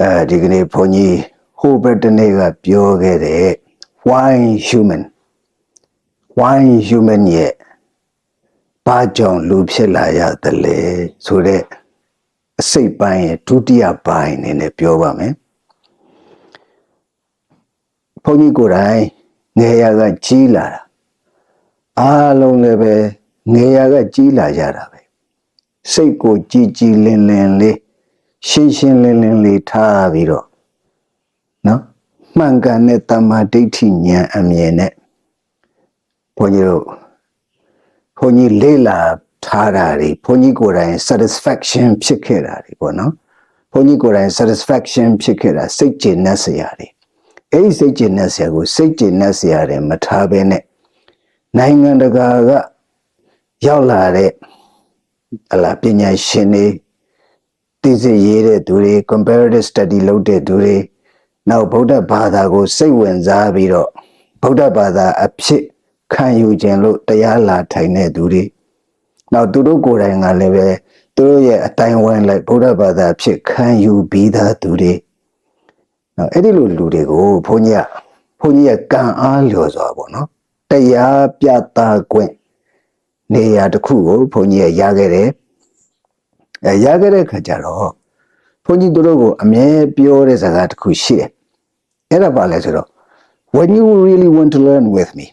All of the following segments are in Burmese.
အဲဒီကနေ့ဘုန်းကြီးဟိုဘက်တနေ့ကပြောခဲ့တဲ့ why human why human ရဲ့ဘာကြောင့်လူဖြစ်လာရသလဲဆိုတဲ့အစိတ်ပိုင်းရဲ့ဒုတိယပိုင်းအနေနဲ့ပြောပါမယ်ဘုန်းကြီးကိုယ်တိုင်ငယ်ရကကြီးလာတာအားလုံးလည်းပဲငယ်ရကကြီးလာကြတာပဲစိတ်ကိုကြည်ကြည်လင်လင်လေး ရှင်းရှင်းလင်းလင်းလေးထားပြီးတော့နော်မှန်ကန်တဲ့တမ္မာဒိဋ္ဌိဉာဏ်အမြင်နဲ့ဘုန်းကြီးတို့ဘုန်းကြီးလေးလာထားတာတွေဘုန်းကြီးကိုယ်တိုင် satisfaction ဖြစ်ခဲ့တာတွေပေါ့နော်ဘုန်းကြီးကိုယ်တိုင် satisfaction ဖြစ်ခဲ့တာစိတ်ကျေနပ်စရာတွေအဲ့ဒီစိတ်ကျေနပ်စရာကိုစိတ်ကျေနပ်စရာတွေမထားဘဲနဲ့နိုင်ငံတကာကရောက်လာတဲ့ဟလာပညာရှင်တွေ သိစေရေးတဲ့သူတွေ comparative study လုပ်တဲ့သူတွေနောက်ဗုဒ္ဓဘာသာကိုစိတ်ဝင်စားပြီးတော့ဗုဒ္ဓဘာသာအဖြစ်ခံယူခြင်းလို့တရားလာထိုင်တဲ့သူတွေနောက်သူတို့ကိုယ်တိုင်ကလည်းပဲသူတို့ရဲ့အတိုင်းဝိုင်းလိုက်ဗုဒ္ဓဘာသာအဖြစ်ခံယူပြီးသားသူတွေနောက်အဲ့ဒီလိုလူတွေကိုဘုန်းကြီးကဘုန်းကြီးရဲ့ကံအားလျော်စွာပေါ့နော်တရားပြတာခွင့်နေရာတစ်ခုကိုဘုန်းကြီးရရခဲ့တယ် အဲရခဲ့တဲ့ခါကျတော့ဘုန်းကြီးတို့ကိုအမြဲပြောတဲ့စကားတစ်ခုရှိတယ်အဲ့ဒါပါလဲဆိုတော့ when you really want to learn with me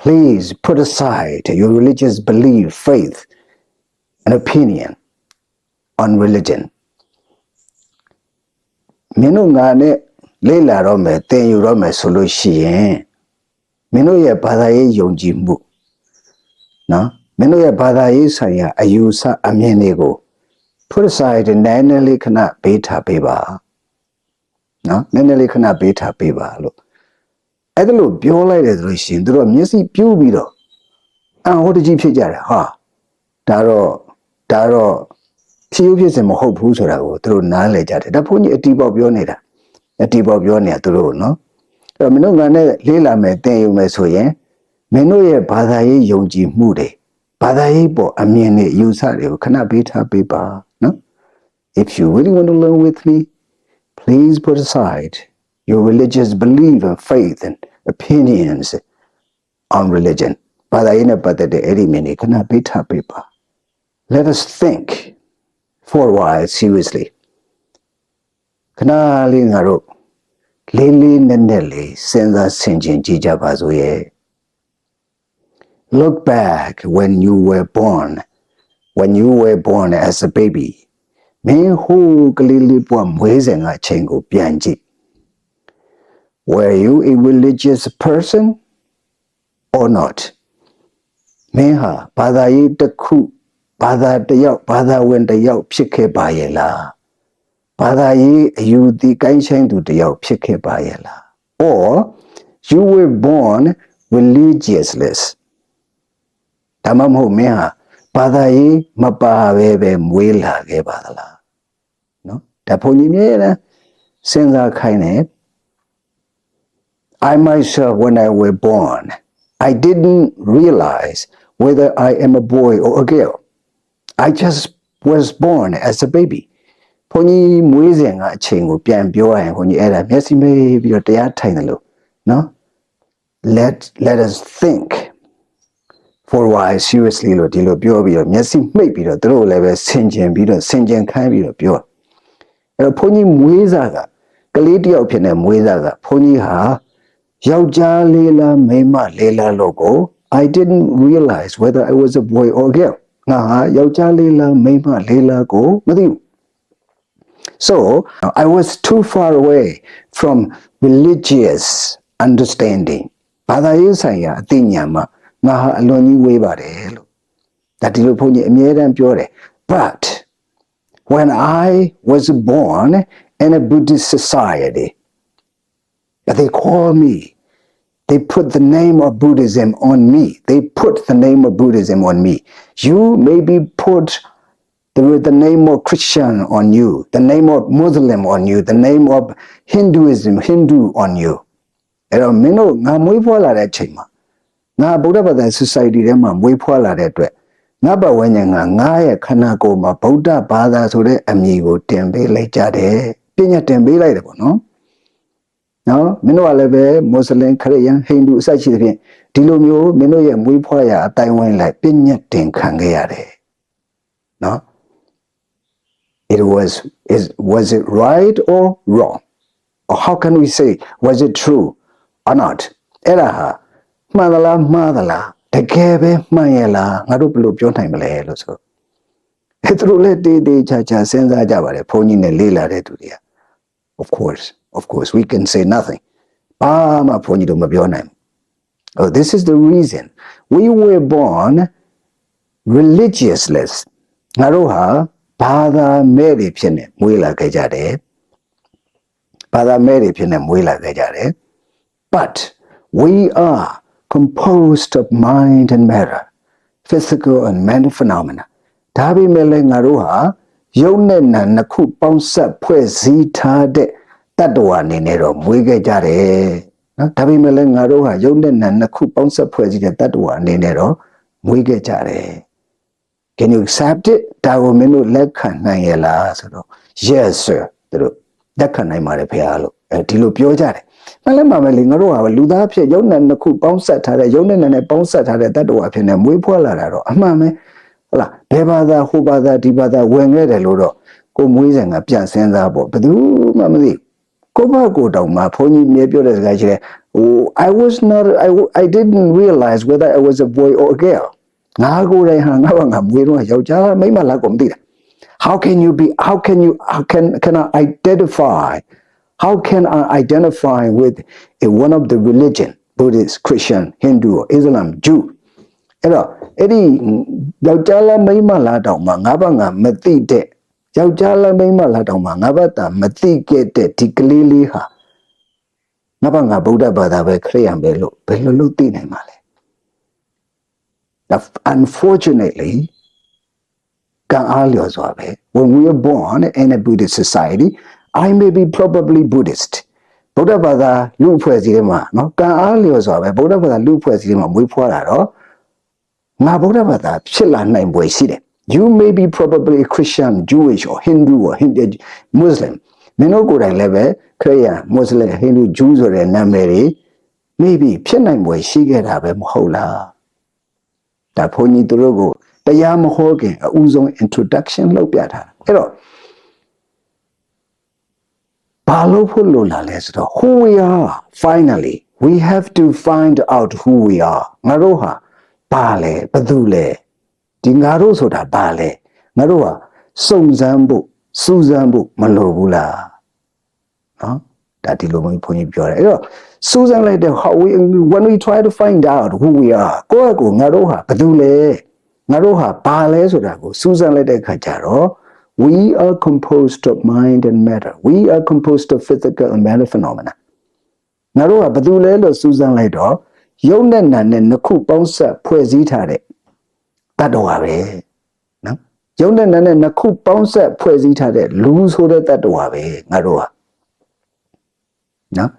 please put aside your religious belief faith and opinion on religion မင်းတို့ငါနဲ့လေ့လာတော့မယ်သင်ယူတော့မယ်ဆိုလို့ရှိရင်မင်းတို့ရဲ့ဘာသာရေးယုံကြည်မှုနော်မင်းတို့ရဲ့ဘာသာရေးဆိုင်ရာအယူဆအမြင်တွေကို put aside နည်းနည်းလေးခဏဘေးထားပေးပါနော်နည်းနည်းလေးခဏဘေးထားပေးပါလို့အဲ့ဒါလို့ပြောလိုက်တယ်ဆိုလို့ရှိရင်တို့မျက်စိပြူးပြီးတော့အံဟိုတကြီးဖြစ်ကြတယ်ဟာဒါတော့ဒါတော့ဖြစ်ဖြစ်စင်မဟုတ်ဘူးဆိုတာကိုတို့နားလည်ကြတယ်ဒါဘုန်းကြီးအတီးပေါက်ပြောနေတာအတီးပေါက်ပြောနေတာတို့နော်အဲ့တော့မင်းတို့ငါနဲ့လေးလာမယ်သင်ယူမယ်ဆိုရင်မင်းတို့ရဲ့ဘာသာရေးယုံကြည်မှုတွေဘာသာရေးပေါ်အမြင်နဲ့ယူဆတွေကိုခဏပေးထားပေးပါနော် if you really want to learn with me please put aside your religious belief and faith and opinions on religion ဘာသာရေးနဲ့ပတ်သက်တဲ့အဲ့ဒီမြင်တွေခဏပေးထားပေးပါ let us think for a while seriously ခဏလေးငါတို့လေးလေးနက်နက်လေးစဉ်းစားဆင်ခြင်ကြည့်ကြပါစို့ရဲ့ Look back when you were born when you were born as a baby မင်းဟိုကလေးလေးပွားမွေးစဉ်ကအချိန်ကိုပြန်ကြည့် Were you a religious person or not မင်းဟာဘာသာရေးတစ်ခုဘာသာတစ်ယောက်ဘာသာဝင်တစ်ယောက်ဖြစ်ခဲ့ပါရဲ့လားဘာသာရေးအယူသီးကိုင်းဆိုင်သူတစ်ယောက်ဖြစ်ခဲ့ပါရဲ့လား or you were born religionless ဒါမှမဟုတ်မင်းဟာဘာသာရေးမပါပဲပဲမွေးလာခဲ့ပါသလား နော်ဒါဘုန်းကြီးမြဲတယ်စဉ်းစားခိုင်းတယ် I myself when I were born I didn't realize whether I am a boy or a girl I just was born as a baby ဘုန်းကြီးမွေးစဉ်ကအချိန်ကိုပြန်ပြောရရင်ဘုန်းကြီးအဲ့ဒါမျက်စိမေးပြီးတော့တရားထိုင်တယ်လို့နော် let let us think for a while seriously လို့ဒီလိုပြောပြီးတော့မျက်စိမှိတ်ပြီးတော့သူတို့လည်းပဲဆင်ခြင်ပြီးတော့ဆင်ခြင်ခိုင်းပြီးတော့ပြော အဲ့တော့ဘုန်းကြီးမွေးစားကကလေးတယောက်ဖြစ်နေမွေးစားကဘုန်းကြီးဟာယောက်ျားလေးလားမိန်းမလေးလားလို့ကို I didn't realize whether I was a boy or a girl ငါဟာယောက်ျားလေးလားမိန်းမလေးလားကိုမသိဘူး So I was too far away from religious understanding. ဘာသာရေးဆိုင်ရာအသိဉာဏ်မှာငါဟာအလွန်ကြီးဝေးပါတယ်လို့ဒါဒီလိုဘုန်းကြီးအမြဲတမ်းပြောတယ် but when I was born in a Buddhist society that they call me they put the name of Buddhism on me they put the name of Buddhism on me you maybe put the, the name of Christian on you, the name of Muslim on you, the name of Hinduism, Hindu on you. အဲ့တော့မင်းတို့ငါမွေးဖွားလာတဲ့အချိန်မှာငါဗုဒ္ဓဘာသာ society ထဲမှာမွေးဖွားလာတဲ့အတွက် ငါဘဝဉာဏ်ကငါရဲ့ခန္ဓာကိုယ်မှာဗုဒ္ဓဘာသာဆိုတဲ့အမည်ကိုတင်ပေးလိုက်ကြတယ်ပြည့်ညတ်တင်ပေးလိုက်တယ်ပေါ့နော်နော်မင်းတို့ကလည်းပဲမွတ်စလင်ခရစ်ယာန်ဟိန္ဒူအစရှိသဖြင့်ဒီလိုမျိုးမင်းတို့ရဲ့မွေးဖွားရာအတိုင်းဝိုင်းလိုက်ပြည့်ညတ်တင်ခံခဲ့ရတယ်နော် it was is was it right or wrong or how can we say was it true or not အဲ့ဒါဟာမှန်သလားမှားသလား တကယ်ပဲမှန်ရဲ့လားငါတို့ဘယ်လိုပြောနိုင်မလဲလို့ဆိုအဲ့သူတို့လည်းတေးသေးချာချာစဉ်းစားကြပါတယ်ဘုန်းကြီးနဲ့လေးလာတဲ့သူတွေက of course of course we can say nothing ဘာမှဘုန်းကြီးတို့မပြောနိုင်ဘူး oh this is the reason we were born religiousness ငါတို့ဟာဘာသာမဲ့တွေဖြစ်နေမွေးလာခဲ့ကြတယ်ဘာသာမဲ့တွေဖြစ်နေမွေးလာခဲ့ကြတယ် but we are composed of mind and matter physical and mental phenomena ဒါပေမဲ့လည်းငါတို့ဟာယုံနဲ့နာနှစ်ခုပေါင်းစပ်ဖွဲ့စည်းထားတဲ့တတ္တဝါအနေနဲ့တော့မွေးခဲ့ကြတယ်နော်ဒါပေမဲ့လည်းငါတို့ဟာယုံနဲ့နာနှစ်ခုပေါင်းစပ်ဖွဲ့စည်းတဲ့တတ္တဝါအနေနဲ့တော့မွေးခဲ့ကြတယ် can you accept it ဒါကိုမင်းတို့လက်ခံနိုင်ရလားဆိုတော့ yes sir သူတို့လက်ခံနိုင်ပါတယ်ဖေဟာလို့အဲဒီလိုပြောကြတယ် မလဲမှာပဲလေငါတို့ကလူသားဖြစ်ယုံနဲ့နှစ်ခုပေါင်းဆက်ထားတဲ့ယုံနဲ့နဲ့ပေါင်းဆက်ထားတဲ့တတ္တဝါဖြစ်နေမွေးဖွားလာတာတော့အမှန်ပဲဟုတ်လားဘယ်ဘာသာဟိုဘာသာဒီဘာသာဝင်ခဲ့တယ်လို့တော့ကိုမွေးစဉ်ကပြန်စင်းစားပေါ့ဘယ်သူမှမသိကိုဘကိုတောင်မှဘုန်းကြီးမြေပြောတဲ့စကားရှိတယ်ဟို I was not I I didn't realize whether I was a boy or a girl ငါကိုယ်တိုင်ဟာငါဘာငါမွေးတော့ယောက်ျားလားမိန်းမလားကိုမသိတာ how can you be how can you how can can I identify how can I identify with a one of the religion Buddhist Christian Hindu or Islam Jew အဲ့တော့အဲ့ဒီယောက်ျားလားမိန်းမလားတောင်မှငါဘာငါမသိတဲ့ယောက်ျားလားမိန်းမလားတောင်မှငါဘာတာမသိခဲ့တဲ့ဒီကလေးလေးဟာငါဘာငါဗုဒ္ဓဘာသာပဲခရစ်ယာန်ပဲလို့ဘယ်လိုလုပ်သိနိုင်မှာလဲ Now, unfortunately, ကံအားလျော်စွာပဲ when we are born in a Buddhist society I may be probably Buddhist ဗုဒ္ဓဘာသာလူအဖွဲ့အစည်းတွေမှာနော်ကံအားလျော်စွာပဲဗုဒ္ဓဘာသာလူအဖွဲ့အစည်းတွေမှာမွေးဖွားတာတော့ငါဗုဒ္ဓဘာသာဖြစ်လာနိုင်ပွဲရှိတယ် you may be probably a Christian Jewish or Hindu or Hindu Muslim မင်းတို့ကိုယ်တိုင်လည်းပဲခရစ်ယာန် Muslim Hindu Jew ဆိုတဲ့နာမည်တွေ maybe ဖြစ်နိုင်ပွဲရှိခဲ့တာပဲမဟုတ်လားဒါဘုန်းကြီးတို့ကိုတရားမဟောခင်အဦးဆုံး introduction လုပ်ပြထားတာအဲ့တော့ ဘာလို့ဖို့လို့လာလဲဆိုတော့ who we are finally we have to find out who we are ငါတို့ဟာဘာလဲဘယ်သူလဲဒီငါတို့ဆိုတာဘာလဲငါတို့ဟာစုံစမ်းဖို့စူးစမ်းဖို့မလိုဘူးလားနော်ဒါဒီလိုမျိုးဘုန်းကြီးပြောတယ်အဲ့တော့စူးစမ်းလိုက်တဲ့ how we when we try to find out who we are ကိုယ့်အကိုငါတို့ဟာဘယ်သူလဲငါတို့ဟာဘာလဲဆိုတာကိုစူးစမ်းလိုက်တဲ့အခါကျတော့ we are composed of mind and matter we are composed of physical and mental phenomena ငါတို့ကဘယ်သူလဲလို့စူးစမ်းလိုက်တော့ယုံနဲ့နာနဲ့နှစ်ခုပေါင်းဆက်ဖွဲ့စည်းထားတဲ့တတ္တဝါပဲနော်ယုံနဲ့နာနဲ့နှစ်ခုပေါင်းဆက်ဖွဲ့စည်းထားတဲ့လူဆိုတဲ့တတ္တဝါပဲငါတို့ဟာနော်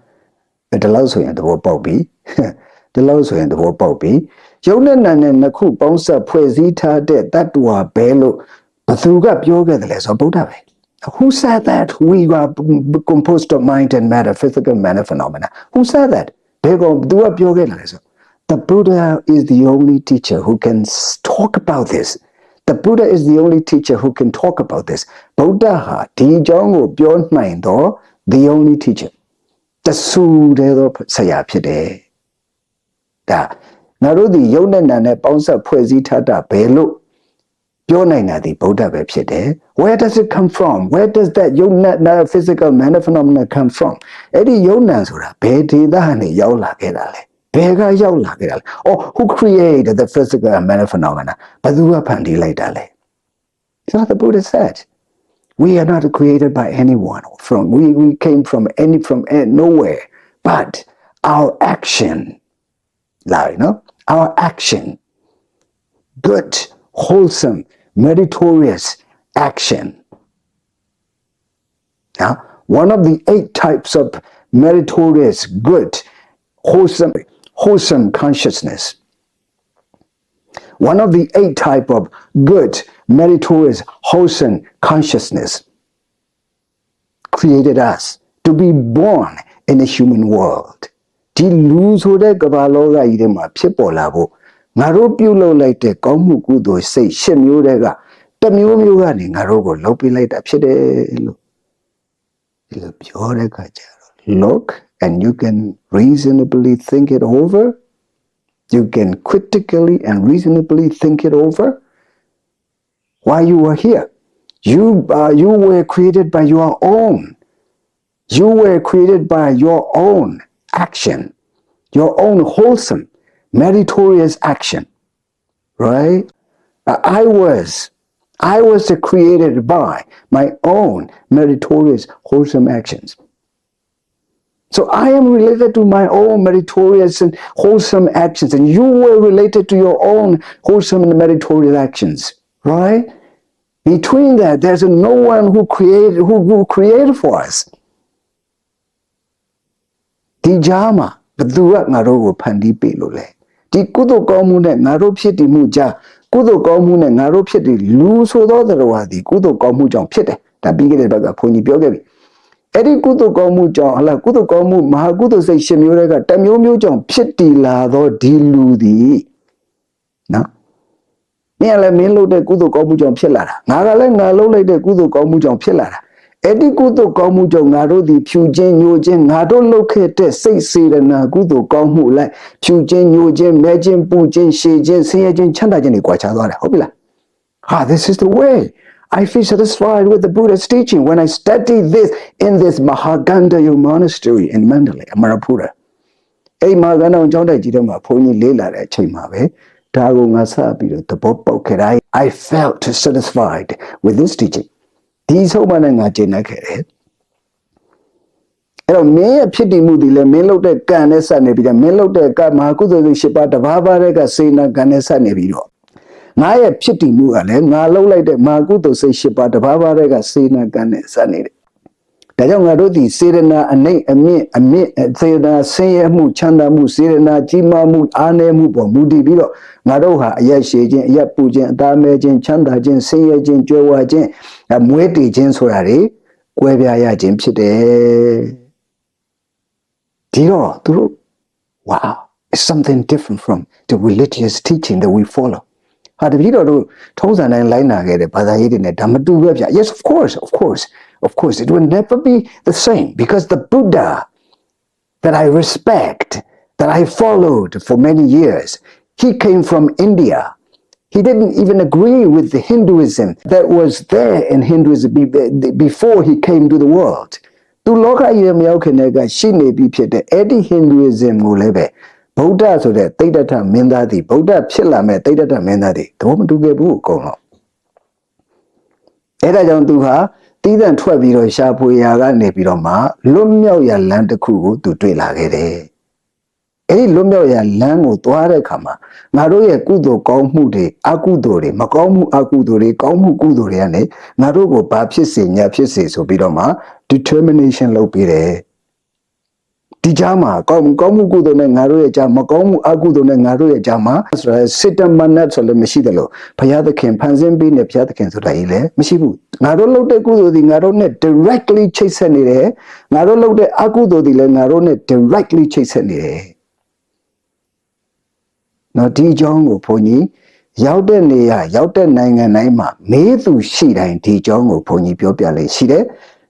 အဲ့ဒါလို့ဆိုရင်သဘောပေါက်ပြီဒီလောက်ဆိုရင်သဘောပေါက်ပြီယုံနဲ့နာနဲ့နှစ်ခုပေါင်းဆက်ဖွဲ့စည်းထားတဲ့တတ္တဝါပဲလို့ဘ သူကပြောခဲ့တယ်လဲဆိုတော့ဗုဒ္ဓပဲ Who said that we are composed of mind and matter physical matter phenomena Who said that ဘယ်ကောင်သူကပြောခဲ့တယ်လဲဆို The Buddha is the only teacher who can talk about this The Buddha is the only teacher who can talk about this ဗုဒ္ဓဟာဒီအကြောင်းကိုပြောနိုင်တော့ the only teacher တဆူတဲ့သောဆရာဖြစ်တယ်ဒါငါတို့ဒီယုံနဲ့နာနဲ့ပေါင်းဆက်ဖွဲ့စည်းထားတာဘယ်လို့ ပြောနိုင်တာဒီဗုဒ္ဓပဲဖြစ်တယ် where does it come from where does that ယုံနဲ့နာ physical man phenomena come from အဲ့ဒီယုံနာဆိုတာဘယ်ဒေသကနေရောက်လာခဲ့တာလဲဘယ်ကရောက်လာခဲ့တာလဲ oh who created the physical and mental phenomena ဘယ်သူကဖန်တီးလိုက်တာလဲ so the buddha said we are not created by anyone from we, we came from any from eh, nowhere but our action like no our action good wholesome meritorious action now one of the eight types of meritorious good wholesome wholesome consciousness one of the eight type of good meritorious wholesome consciousness created us to be born in a human world ဒီလူဆိုတဲ့ကမ္ဘာလောကကြီးထဲမှာဖြစ်ပေါ်လာဖို့ ငါတို့ပြုလုပ်လိုက်တဲ့ကောင်းမှုကုသိုလ်စိတ်ရှစ်မျိုးတည်းကတစ်မျိုးမျိုးကနေငါတို့ကိုလှုပ်ပေးလိုက်တာဖြစ်တယ်လို့ဒီလိုပြောတဲ့အခါကျတော့ look and you can reasonably think it over you can critically and reasonably think it over why you were here you uh, you were created by your own you were created by your own action your own wholesome meritorious action right Uh, i was i was created by my own meritorious wholesome actions so I am related to my own meritorious and wholesome actions, and you were related to your own wholesome and meritorious actions, right? Between that, there's no one who created who, who created for us. ဒီကြားမှာဘသူကငါတို့ကိုဖန်တီးပေးလို့လဲ ဒီကုသိုလ်ကောင်းမှုနဲ့ငါတို့ဖြစ်တည်မှုကြားကုသိုလ်ကောင်းမှုနဲ့ငါတို့ဖြစ်တည်လူဆိုသောတရားသည်ကုသိုလ်ကောင်းမှုကြောင့်ဖြစ်တယ်ဒါပြီးခဲ့တဲ့ဘက်ကဘုန်းကြီးပြောခဲ့ပြီအဲ့ဒီကုသိုလ်ကောင်းမှုကြောင့်ဟလာကုသိုလ်ကောင်းမှုမဟာကုသိုလ်စိတ်ရှင်မျိုးတွေကတစ်မျိုးမျိုးကြောင့်ဖြစ်တည်လာသောဒီလူသည်နော်မင်းကလည်းမင်းလုပ်တဲ့ကုသိုလ်ကောင်းမှုကြောင့်ဖြစ်လာတာငါကလည်းငါလုပ်လိုက်တဲ့ကုသိုလ်ကောင်းမှုကြောင့်ဖြစ်လာတာ အဲ့ဒီကုသိုလ်ကောင်းမှုကြောင့်ငါတို့သည်ဖြူခြင်းညိုခြင်းငါတို့လုပ်ခဲ့တဲ့စိတ်စေတနာကုသိုလ်ကောင်းမှုလိုက်ဖြူခြင်းညိုခြင်းမဲခြင်းပူခြင်းရှည်ခြင်းဆင်းရဲခြင်းချမ်းသာခြင်းတွေကြွားချသွားတယ်ဟုတ်ပြီလား Ah, this is the way. I feel satisfied with the Buddha's teaching when I study this in this Mahagandayu monastery in Mandalay, Amarapura. အိမ်မှာကနောင်ကျောင်းတိုက်ကြီးထဲမှာဘုန်းကြီးလေးလာတဲ့အချိန်မှာပဲဒါကိုငါစပြီးတော့သဘောပေါက်ခဲ့တယ် I felt satisfied with this teaching ဒီဆုံးမနဲ့ငါကျင့်တတ်ခဲ့တယ်အဲ့တော့မင်းရဲ့ဖြစ်တည်မှုဒီလဲမင်းလုပ်တဲ့ကံနဲ့ဆက်နေပြီးတော့မင်းလုပ်တဲ့ကမဟာကုသိုလ်စိတ်၈ပါးတစ်ပါးပါးတဲ့ကစေနာကံနဲ့ဆက်နေပြီးတော့ငါရဲ့ဖြစ်တည်မှုကလည်းငါလှုပ်လိုက်တဲ့မဟာကုသိုလ်စိတ်၈ပါးတစ်ပါးပါးတဲ့ကစေနာကံနဲ့ဆက်နေတယ် ဒါကြောင့်ငါတို့ဒီစေရနာအနိုင်အမြင့်အမြင့်စေရနာဆင်းရဲမှုချမ်းသာမှုစေရနာကြီးမားမှုအားနည်းမှုပေါ်မူတည်ပြီးတော့ငါတို့ဟာအရက်ရှည်ခြင်းအရက်ပူခြင်းအသားမဲခြင်းချမ်းသာခြင်းဆင်းရဲခြင်းကြွယ်ဝခြင်းအမွေးတည်ခြင်းဆိုတာတွေကွဲပြားရခြင်းဖြစ်တယ်ဒီတော့သူတို့ wow it's something different from the religious teaching that we follow ဟာတပည့်တော်တို့ထုံးစံတိုင်းလိုက်နာခဲ့တဲ့ဘာသာရေးတွေနဲ့ဒါမတူပဲဗျ yes of course of course of course it will never be the same because the buddha that i respect that i followed for many years he came from india he didn't even agree with the hinduism that was there in hinduism be- before he came to the world သူလောကကြီးရဲ့မရောက်ခင်တည်းကရှိနေပြီဖြစ်တဲ့အဲ့ဒီ hinduism ကိုလည်းပဲဗုဒ္ဓဆိုတဲ့တိဋ္ဌထမင်းသားသည်ဗုဒ္ဓဖြစ်လာမဲ့တိဋ္ဌထမင်းသားသည်သဘောမတူခဲ့ဘူးအကုန်လုံးအဲ့ဒါကြောင့်သူဟာ တီးတန့်ထွက်ပြီးတော့ရှာဖွေရာကနေပြီးတော့မှလွတ်မြောက်ရာလမ်းတစ်ခုကိုသူတွေ့လာခဲ့တယ်အဲ့ဒီလွတ်မြောက်ရာလမ်းကိုသွားတဲ့အခါမှာငါတို့ရဲ့ကုသိုလ်ကောင်းမှုတွေအကုသိုလ်တွေမကောင်းမှုအကုသိုလ်တွေကောင်းမှုကုသိုလ်တွေကနေငါတို့ကိုဘာဖြစ်စေညာဖြစ်စေဆိုပြီးတော့မှ determination လုပ်ပေးတယ် ဒီကြားမှာကောင်းကောင်းမှုကုသိုလ်နဲ့ငါတို့ရဲ့ကြားမကောင်းမှုအကုသိုလ်နဲ့ငါတို့ရဲ့ကြားမှာဆိုရယ်စစ်တမနတ်ဆိုလည်းမရှိတယ်လို့ဘုရားသခင်ဖန်ဆင်းပေးနေဘုရားသခင်ဆိုတာကြီးလည်းမရှိဘူးငါတို့လုပ်တဲ့ကုသိုလ်ဒီငါတို့နဲ့ directly ချိတ်ဆက်နေတယ်ငါတို့လုပ်တဲ့အကုသိုလ်ဒီလည်းငါတို့နဲ့ directly ချိတ်ဆက်နေတယ်နော်ဒီအကြောင်းကိုဘုန်းကြီးရောက်တဲ့နေရာရောက်တဲ့နိုင်ငံတိုင်းမှာမေးသူရှိတိုင်းဒီအကြောင်းကိုဘုန်းကြီးပြောပြလေးရှိတယ်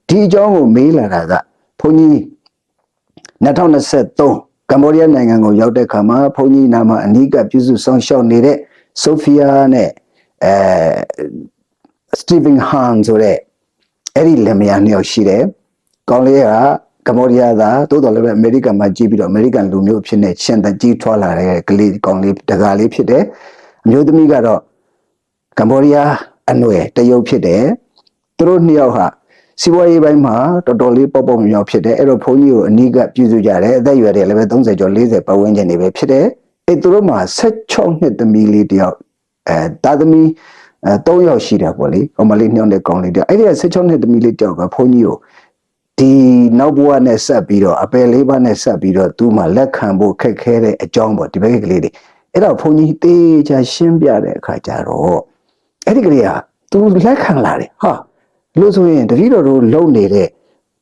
ဒီအကြောင်းကိုမေးလာတာကဘုန်းကြီး 2023ကမ္ဘောဒီးယားနိုင်ငံကိုရောက်တဲ့အခါမှာဘုန်းကြီးနာမအနိကပြုစုဆောင်ရှောက်နေတဲ့ဆိုဖီယာနဲ့အဲစတီဗင်ဟန်ဆိုတဲ့အဲ့ဒီလင်မယားနှစ်ယောက်ရှိတယ်။ကောင်းလေးကကမ္ဘောဒီးယားသားတိုးတော်လည်းပဲအမေရိကန်မှာကြီးပြီးတော့အမေရိကန်လူမျိုးဖြစ်နေရှင်တကြီးထွာလာတဲ့ကလေးကောင်းလေးတကားလေးဖြစ်တယ်။အမျိုးသမီးကတော့ကမ္ဘောဒီးယားအနွယ်တရုတ်ဖြစ်တယ်။သူတို့နှစ်ယောက်ဟာ စီးပွားရေးပိုင်းမှာတော်တော်လေးပေါ့ပေါ့မြောင်ဖြစ်တယ်အဲ့တော့ဘုန်းကြီးကိုအနီးကပြုစုကြတယ်အသက်အရွယ်တွေလည်းပဲ30ကျော်40ပတ်ဝန်းကျင်နေပဲဖြစ်တယ်အဲ့သူတို့မှာ16နှစ်သမီးလေးတယောက်အဲတာသမီအဲ3ယောက်ရှိတယ်ပေါ့လေဟိုမလေးညောင်းတဲ့ကောင်းလေးတယောက်အဲ့ဒီ16နှစ်သမီးလေးတယောက်ကဘုန်းကြီးကိုဒီနောက်ဘဝနဲ့ဆက်ပြီးတော့အပယ်လေးပါးနဲ့ဆက်ပြီးတော့သူ့မှာလက်ခံဖို့ခက်ခဲတဲ့အကြောင်းပေါ့ဒီဘက်ကလေးတွေအဲ့တော့ဘုန်းကြီးတေးချာရှင်းပြတဲ့အခါကျတော့အဲ့ဒီကလေးကသူလက်ခံလာတယ်ဟာ လို့ဆိုရင်တတိတော်တို့လုံနေတဲ့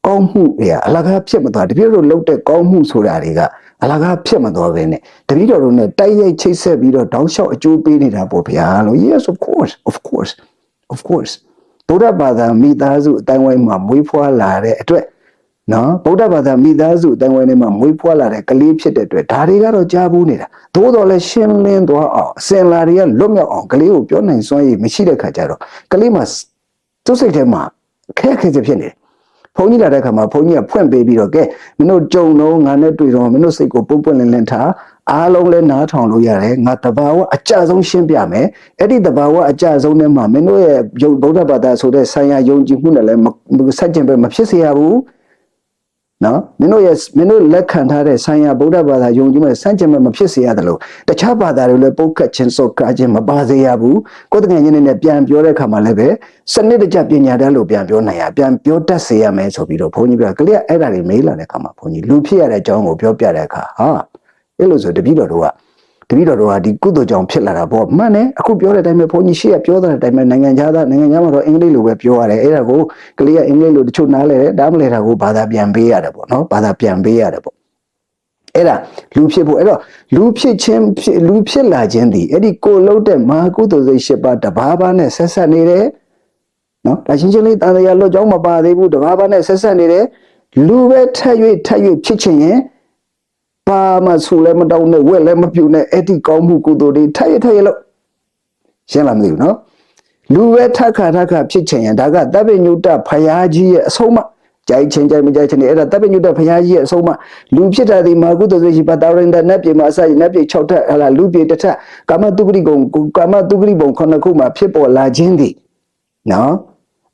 ကောင်းမှုတွေကအလကားဖြစ်မသွားတပည့်တော်လှုပ်တဲ့ကောင်းမှုဆိုတာတွေကအလကားဖြစ်မသွားပဲနဲ့တပည့်တော်တို့နဲ့တိုက်ရိုက်ချိတ်ဆက်ပြီးတော့တောင်းလျှောက်အကျိုးပေးနေတာပေါ့ဗျာလို့ yes of course of course of course ဗုဒ္ဓဘာသာမိသားစုအတိုင်းဝိုင်းမှာမွေးဖွားလာတဲ့အတွက်နော်ဗုဒ္ဓဘာသာမိသားစုအတိုင်းဝိုင်းထဲမှာမွေးဖွားလာတဲ့ကလေးဖြစ်တဲ့အတွက်ဒါတွေကတော့ကြားဘူးနေတာသို့တော်လည်းရှင်းလင်းသွားအောင်အစင်လာတွေကလွတ်မြောက်အောင်ကလေးကိုပြောနိုင်စွမ်းရည်မရှိတဲ့ခါကျတော့ကလေးမှာ သူ့စိတ်ထဲမှာခက်ခဲချက်ဖြစ်နေတယ်ဘုန်းကြီးလာတဲ့ခါမှာဘုန်းကြီးကဖွင့်ပေးပြီးတော့ကဲမင်းတို့ကြုံတော့ငါနဲ့တွေ့တော့မင်းတို့စိတ်ကိုပုတ်ပွင့်လင်းလင်းထားအားလုံးလည်းနားထောင်လို့ရတယ်ငါတဘာဝအကြဆုံးရှင်းပြမယ်အဲ့ဒီတဘာဝအကြဆုံးထဲမှာမင်းတို့ရဲ့ယုံဗုဒ္ဓဘာသာဆိုတဲ့ဆံရယုံကြည်မှုနဲ့လည်းဆက်ကျင်ပဲမဖြစ်စေရဘူး နော်မင်းတို့ရဲ့မင်းတို့လက်ခံထားတဲ့ဆံရဗုဒ္ဓဘာသာယုံကြည်မှုနဲ့ဆန့်ကျင်ပဲမဖြစ်စေရတယ်လို့တခြားဘာသာတွေလည်းပုတ်ခတ်ခြင်းစောကခြင်းမပါစေရဘူးကိုယ်တကယ်ချင်းနဲ့ပြန်ပြောတဲ့အခါမှာလည်းပဲစနစ်တကျပညာတတ်လို့ပြန်ပြောနိုင်ရပြန်ပြောတတ်စေရမယ်ဆိုပြီးတော့ဘုန်းကြီးပြောကလေးကအဲ့ဒါတွေမေးလာတဲ့အခါမှာဘုန်းကြီးလူဖြစ်ရတဲ့အကြောင်းကိုပြောပြတဲ့အခါဟာအဲ့လိုဆိုတပည့်တော်တို့က တပည့်တော်တို့ကဒီကုသိုလ်ကြောင့်ဖြစ်လာတာပေါ့မှန်တယ်အခုပြောတဲ့အတိုင်းပဲဘုန်းကြီးရှေ့ကပြောတဲ့အတိုင်းပဲနိုင်ငံခြားသားနိုင်ငံခြားမှာတော့အင်္ဂလိပ်လိုပဲပြောရတယ်အဲ့ဒါကိုကလေးကအင်္ဂလိပ်လိုတချို့နားလဲတယ်ဒါမှမလဲတာကိုဘာသာပြန်ပေးရတယ်ပေါ့နော်ဘာသာပြန်ပေးရတယ်ပေါ့အဲ့ဒါလူဖြစ်ဖို့အဲ့တော့လူဖြစ်ခြင်းဖြစ်လူဖြစ်လာခြင်းဒီအဲ့ဒီကိုလှုပ်တဲ့မဟာကုသိုလ်စိတ်၈ပါးတဘာဘာနဲ့ဆက်ဆက်နေတယ်နော်ဒါချင်းချင်းလေးတန်တရားလွတ်ကြောင်းမပါသေးဘူးတဘာဘာနဲ့ဆက်ဆက်နေတယ်လူပဲထက်၍ထက်၍ဖြစ်ခြင်းရင် ပါမဆူလည်းမတောင်းနဲ့ဝက်လည်းမပြူနဲ့အဲ့ဒီကောင်းမှုကုသိုလ်တွေထက်ရထက်ရလို့ရှင်းလားမသိဘူးနော်လူပဲထက်ခါထက်ခါဖြစ်ခြင်းရင်ဒါကတပ်ပိညုတဖယားကြီးရဲ့အဆုံးအမကြိုက်ချင်းကြိုက်မကြိုက်ချင်းအဲ့ဒါတပ်ပိညုတဖယားကြီးရဲ့အဆုံးအမလူဖြစ်တာဒီမာကုသိုလ်ဆိုရှိပါတာရင်တဲ့နတ်ပြေမှာအစနတ်ပြေ6ထက်ဟလာလူပြေတစ်ထက်ကာမတုပ္ပရိကုံကာမတုပ္ပရိဘုံခုနှစ်ခုမှာဖြစ်ပေါ်လာခြင်းဒီနော်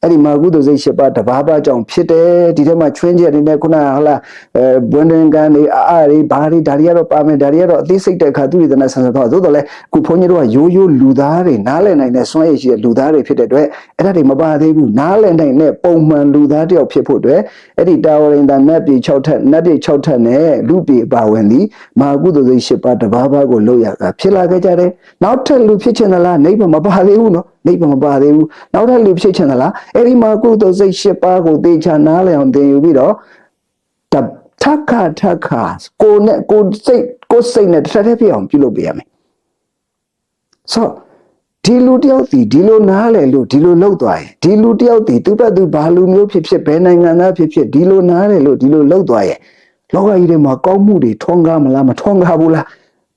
အဲ့ဒီမာကုသိုလ်စိတ်၈ပါးတဘာဘာကြောင့်ဖြစ်တယ်ဒီထဲမှာချွင်းချက်တွေနဲ့ခုနဟလာအဲဘွန်းတင်ကန်တွေအာအတွေဘာတွေဒါတွေကတော့ပါမယ်ဒါတွေကတော့အသေးစိတ်တဲ့အခါသူတွေတနဲ့ဆန်းဆန်းတော့သို့တော်လည်းခုဘုန်းကြီးတို့ကရိုးရိုးလူသားတွေနားလည်နိုင်တဲ့စွမ်းရည်ရှိတဲ့လူသားတွေဖြစ်တဲ့အတွက်အဲ့ဒါတွေမပါသေးဘူးနားလည်နိုင်တဲ့ပုံမှန်လူသားတယောက်ဖြစ်ဖို့အတွက်အဲ့ဒီတာဝရင်တာနတ်ပြည်6ထက်နတ်ပြည်6ထက်နဲ့လူပြည်ပါဝင်သည်မာကုသိုလ်စိတ်၈ပါးတဘာဘာကိုလောက်ရတာဖြစ်လာခဲ့ကြတယ်နောက်ထပ်လူဖြစ်ချင်သလားနိဗ္ဗာန်မပါသေးဘူးနော်နိဗ္ဗာန်မပါသေးဘူးနောက်ထပ်လူဖြစ်ချင်သလားအဲ့ဒီမှာကုသိုလ်စိတ်၈ပါးကိုသေချာနားလည်အောင်သင်ယူပြီးတော့တထက်ခါထက်ခါကိုနဲ့ကိုစိတ်ကိုစိတ်နဲ့တစ်ထက်တည်းဖြစ်အောင်ပြုလုပ်ပေးရမယ်ဆိုဒီလူတယောက်ဒီဒီလိုနားလဲလို့ဒီလိုလောက်သွားရင်ဒီလူတယောက်ဒီသူ့ဘက်သူဘာလူမျိုးဖြစ်ဖြစ်ဘယ်နိုင်ငံသားဖြစ်ဖြစ်ဒီလိုနားလဲလို့ဒီလိုလောက်သွားရင်လောကကြီးထဲမှာကောင်းမှုတွေထွန်းကားမလားမထွန်းကားဘူးလား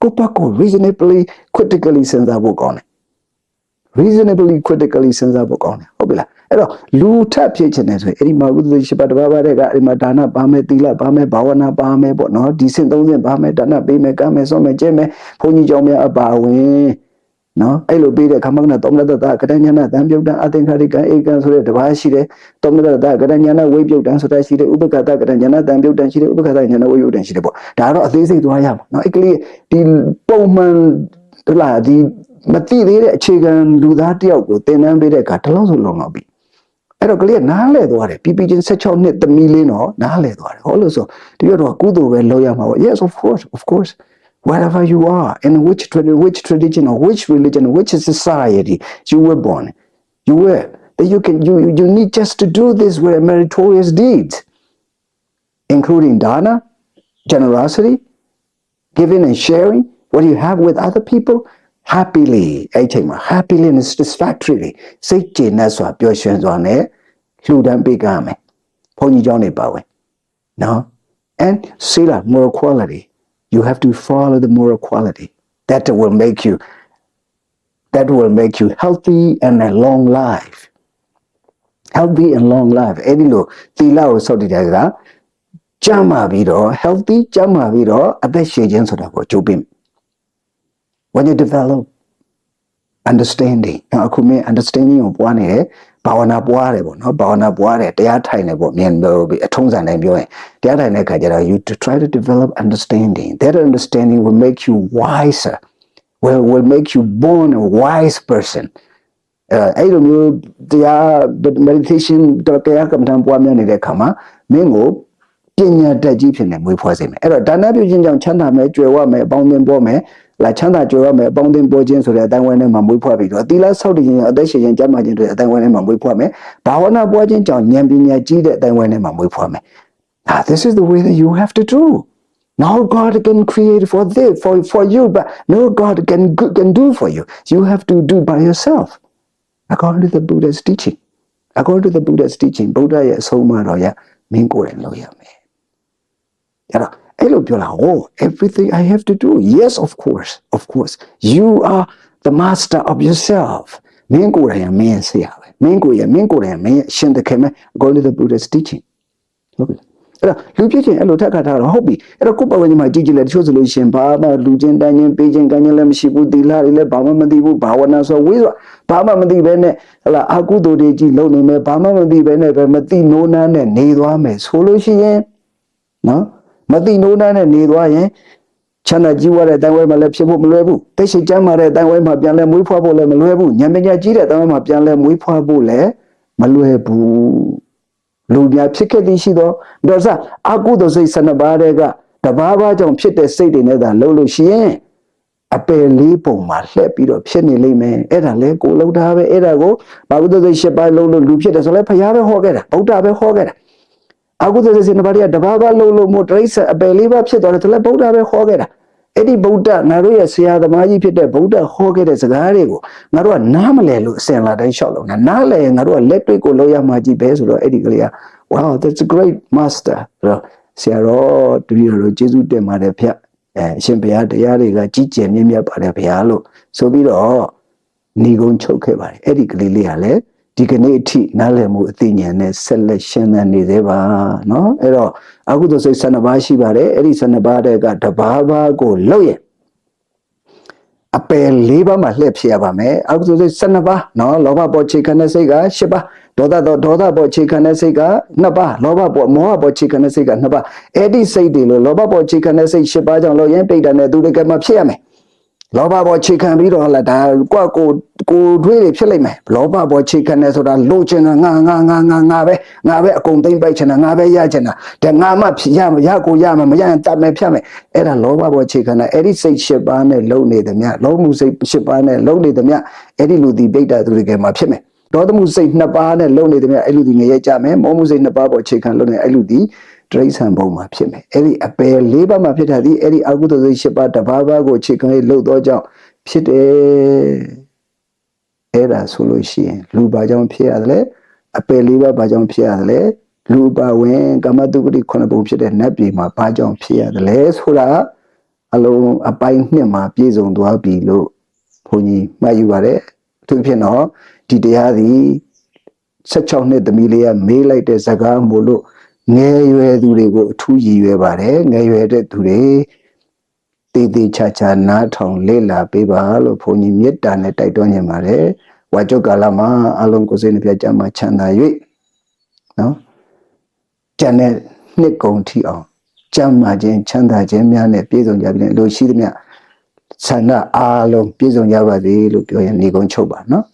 ကိုယ့်ဘက်ကို reasonably critically စဉ်းစားဖို့ကောင်းတယ် reasonably critically စဉ်းစားဖို့ကောင်းတယ်ဟုတ်ပြီလားအဲ့တော့လူထပ်ဖြစ်ချင်တယ်ဆိုရင်အဲ့ဒီမှာဥဒ္ဒရှိပါတဘာဘာတဲ့ကအဲ့ဒီမှာဒါနပါမယ်သီလပါမယ်ဘာဝနာပါမယ်ပေါ့နော်ဒီစင်သုံးစင်ပါမယ်ဒါနပေးမယ်ကမ်းမယ်စောမယ်ကျဲမယ်ဘုန်းကြီးကြောင့်များအပါဝင်နော်အဲ့လိုပေးတဲ့ခမကနာတောမနတတကတညာနာတံပြုတ်တံအသင်္ခါရိကံဧကံဆိုတဲ့တဘာရှိတယ်တောမနတတကတညာနာဝိပြုတ်တံဆိုတာရှိတယ်ဥပကတကတညာနာတံပြုတ်တံရှိတယ်ဥပကတညာနာဝိပြုတ်တံရှိတယ်ပေါ့ဒါကတော့အသေးစိတ်သွားရမှာနော်အဲ့ကလေးဒီပုံမှန်ဟလာဒီ မသိသေးတဲ့အခြေခံလူသားတယောက်ကိုသင်တန်းပေးတဲ့အခါတလုံးစုံလုံးတော့ပြီအဲ့တော့ကလေးကနားလဲသွားတယ် PP ချင်း16နှစ်သမီးလေးတော့နားလဲသွားတယ်ဟောလို့ဆိုဒီကတော့ကုသိုလ်ပဲလုပ်ရမှာပေါ့ yes of course of course wherever you are in which tradition which tradition or which religion which society you were born you were that you can you you need just to do this with meritorious deeds including dana generosity giving and sharing what you have with other people happily အဲ့ချိန်မှာ happily and satisfactorily စိတ်ကျေနပ်စွာပျော်ရွှင်စွာနဲ့လှူဒန်းပေးကြမယ်ဘုန်းကြီးเจ้าနေပါဝင်နော် and sila moral quality you have to follow the moral quality that will make you that will make you healthy and a long life healthy and long life အဲ့ဒီလိုသီလကိုစောင့်တည်တဲ့ကကျမ်းမာပြီးတော့ healthy ကျမ်းမာပြီးတော့အသက်ရှည်ခြင်းဆိုတာကိုကြိုးပမ်း when you develop understanding နော်အခုမင်း understanding ကိုပွားနေတယ်ဘာဝနာပွားတယ်ပေါ့နော်ဘာဝနာပွားတယ်တရားထိုင်တယ်ပေါ့မြန်အထုံးစံတိုင်းပြောရင်တရားထိုင်တဲ့အခါကျတော့ you to try to develop understanding that understanding will make you wiser will will make you born a wise person အဲအဲ့လိုမျိုးတရား meditation တရားကမ္မဋ္ဌာန်းပွားများနေတဲ့အခါမှာမင်းကို ပညာတတ်ကြီးဖြစ်နေမွေးဖွားစေမယ်အဲ့တော့ဒါနပြုခြင်းကြောင့်ချမ်းသာမယ်ကြွယ်ဝမယ်အပေါင်းအသင်းပေါ်မယ် လာချမ်းသာကြွယ်ရမယ်အပေါင်းအသင်းပေါ်ခြင်းဆိုတဲ့အတိုင်းဝိုင်းထဲမှာမွေးဖွားပြီးတော့သီလဆောက်တည်ခြင်းအသက်ရှင်ခြင်းကျမ်းမာခြင်းတွေအတိုင်းဝိုင်းထဲမှာမွေးဖွားမယ်ဘာဝနာပွားခြင်းကြောင့်ဉာဏ်ပညာကြီးတဲ့အတိုင်းဝိုင်းထဲမှာမွေးဖွားမယ် Ah, this is the way that you have to do. Now God can create for this for for you, but no God can can do for you. You have to do by yourself, according to the Buddha's teaching. According to the Buddha's teaching, Buddha ရဲ့အဆုံးအမတော်ရမင်းကိုယ်တိုင်လုပ်ရမယ်။ အဲ့တော့အဲ့လိုပြောလာ oh everything I have to do yes of course of course you are the master of yourself မင်းကိုယ်တိုင်ကမင်းရဲ့ဆရာပဲမင်းကိုယ်ရဲ့မင်းကိုယ်တိုင်ကမင်းရဲ့ရှင်သခင်ပဲ according to the Buddha's teaching ဟုတ်ပြီအဲ့တော့လူပြည့်ချင်းအဲ့လိုထက်ခါထားတော့ဟုတ်ပြီအဲ့တော့ကိုယ့်ပတ်ဝန်းကျင်မှာကြည့်ကြည့်လဲတချို့ဆိုလို့ရှရင်ဘာမှလူချင်းတန်းချင်းပေးချင်းကန်းချင်းလည်းမရှိဘူးသီလတွေလည်းဘာမှမသိဘူးဘာဝနာဆိုဝေးဆိုဘာမှမသိဘဲနဲ့ဟလာအကုသိုလ်တွေကြီးလုံနေမယ်ဘာမှမသိဘဲနဲ့ပဲမသိနိုးနန်းနဲ့နေသွားမယ်ဆိုလို့ရှိရင်နော် မသိနိုးနန်းနဲ့နေသွားရင်ချမ်းသာကြီးဝါတဲ့အတိုင်းဝိုင်းမှာလည်းဖြစ်ဖို့မလွယ်ဘူးတိတ်ရှိကျမ်းမာတဲ့အတိုင်းဝိုင်းမှာပြန်လဲမွေးဖွားဖို့လည်းမလွယ်ဘူးဉာဏ်ပညာကြီးတဲ့အတိုင်းဝိုင်းမှာပြန်လဲမွေးဖွားဖို့လည်းမလွယ်ဘူးလူများဖြစ်ခဲ့သည်ရှိသောဒေါသအကုသိုလ်စိတ်12ပါးတဲ့ကတဘာဘာကြောင့်ဖြစ်တဲ့စိတ်တွေနဲ့သာလှုပ်လို့ရှိရင်အပယ်လေးပုံမှာလှည့်ပြီးတော့ဖြစ်နေလိမ့်မယ်အဲ့ဒါလဲကိုလှုပ်တာပဲအဲ့ဒါကိုဘာကုသိုလ်စိတ်7ပါးလှုပ်လို့လူဖြစ်တယ်ဆိုလဲဖရားပဲဟောခဲ့တာဗုဒ္ဓပဲဟောခဲ့တာ အကုသိုလ်စိတ်12ပါးတွေကတဘာဘာလှုပ်လို့မို့တရိစ္ဆာန်အပယ်လေးပါးဖြစ်သွားတယ်ဆိုလဲဗုဒ္ဓပဲဟောခဲ့တာအဲ့ဒီဗုဒ္ဓငါတို့ရဲ့ဆရာသမားကြီးဖြစ်တဲ့ဗုဒ္ဓဟောခဲ့တဲ့စကားတွေကိုငါတို့ကနားမလဲလို့အစင်လာတိုင်းလျှောက်လို့နာနားလဲရင်ငါတို့ကလက်တွေ့ကိုလောက်ရမှကြီးပဲဆိုတော့အဲ့ဒီကလေးက wow that's a great master ဆိုတော့ဆရာတော်တပည့်တော်တို့ကျေးဇူးတင်ပါတယ်ဗျအဲအရှင်ဘုရားတရားတွေကကြီးကျယ်မြင့်မြတ်ပါတယ်ဗျာလို့ဆိုပြီးတော့ဏီကုံချုပ်ခဲ့ပါတယ်အဲ့ဒီကလေးလေးကလည်း ဒီကနေ့အထိနားလည်မှုအသိဉာဏ်နဲ့ဆက်လက်ရှင်းသင်နေသေးပါနော်အဲ့တော့အကုသိုလ်စိတ်12ပါးရှိပါတယ်အဲ့ဒီ12ပါးတဲ့ကတပါးပါးကိုလောက်ရင်အပယ်၄ပါးမှာလှည့်ဖြစ်ရပါမယ်အကုသိုလ်စိတ်12ပါးနော်လောဘပေါ်ခြေခံတဲ့စိတ်က10ပါးဒေါသတော့ဒေါသပေါ်ခြေခံတဲ့စိတ်က2ပါးလောဘပေါ်မောဟပေါ်ခြေခံတဲ့စိတ်က2ပါးအဲ့ဒီစိတ်တွေလို့လောဘပေါ်ခြေခံတဲ့စိတ်10ပါးကြောင့်လောက်ရင်ပိတ်တယ်နဲ့သူတွေကမှဖြစ်ရမယ် လောဘပေါ်ခြေခံပြီးတော့လာဒါကွက်ကိုကိုတွေးတွေဖြစ်လိမ့်မယ်လောဘပေါ်ခြေခံနေဆိုတာလိုချင်တာငါငါငါငါငါပဲငါပဲအကုန်သိမ့်ပိုက်ချင်တာငါပဲရချင်တာတဲ့ငါမှဖြစ်ရမရကိုရမှာမရရင်တတ်မယ်ဖြတ်မယ်အဲ့ဒါလောဘပေါ်ခြေခံတာအဲ့ဒီစိတ်10ပါးနဲ့လုံနေသည်မြလောမှုစိတ်10ပါးနဲ့လုံနေသည်မြအဲ့ဒီလူဒီပိဋကသူတွေကမှဖြစ်မယ်ဒေါသမှုစိတ်နှစ်ပါးနဲ့လုံနေသည်မြအဲ့လူဒီငရဲကြမယ်မောမှုစိတ်နှစ်ပါးပေါ်အခြေခံလုံနေအဲ့လူဒီ တရိษံဘုံမှာဖြစ်မယ်အဲ့ဒီအပယ်၄ပါးမှာဖြစ်တာဒီအဲ့ဒီအကုသိုလ်စိတ်၈ပါးတစ်ပါးပါးကိုအခြေခံလို့လှုပ်တော့ကြောင့်ဖြစ်တယ်အဲ့ဒါဆိုလို့ရှိရင်လူဘာကြောင့်ဖြစ်ရတယ်လဲအပယ်၄ပါးဘာကြောင့်ဖြစ်ရတယ်လဲလူပါဝင်ကမ္မတုပတိခုနှစ်ပုံဖြစ်တဲ့နတ်ပြည်မှာဘာကြောင့်ဖြစ်ရတယ်လဲဆိုတာအလုံးအပိုင်းနှစ်မှာပြည့်စုံသွားပြီလို့ဘုန်းကြီးမှတ်ယူပါတယ်အထူးဖြင့်တော့ဒီတရားသည်16နှစ်သမီးလေးကမေးလိုက်တဲ့ဇာကားမို့လို့ ငယ်ရွယ်သူတွေကိုအထူးရည်ရွယ်ပါတယ်ငယ်ရွယ်တဲ့သူတွေတည်တည်ချာချာနားထောင်လေ့လာပေးပါလို့ဘုန်းကြီးမေတ္တာနဲ့တိုက်တွန်းနေပါတယ်ဝါကျုပ်ကာလမှာအလုံးကိုယ်စိတ်နှပြကြမှာချမ်းသာ၍နော်ကျန်တဲ့နှစ်ကုန်ထီအောင်ကျမ်းမာခြင်းချမ်းသာခြင်းများနဲ့ပြည့်စုံကြပြီလို့ရှိသမျှဆန္ဒအားလုံးပြည့်စုံကြပါစေလို့ပြောရင်နေကုန်ချုပ်ပါနော်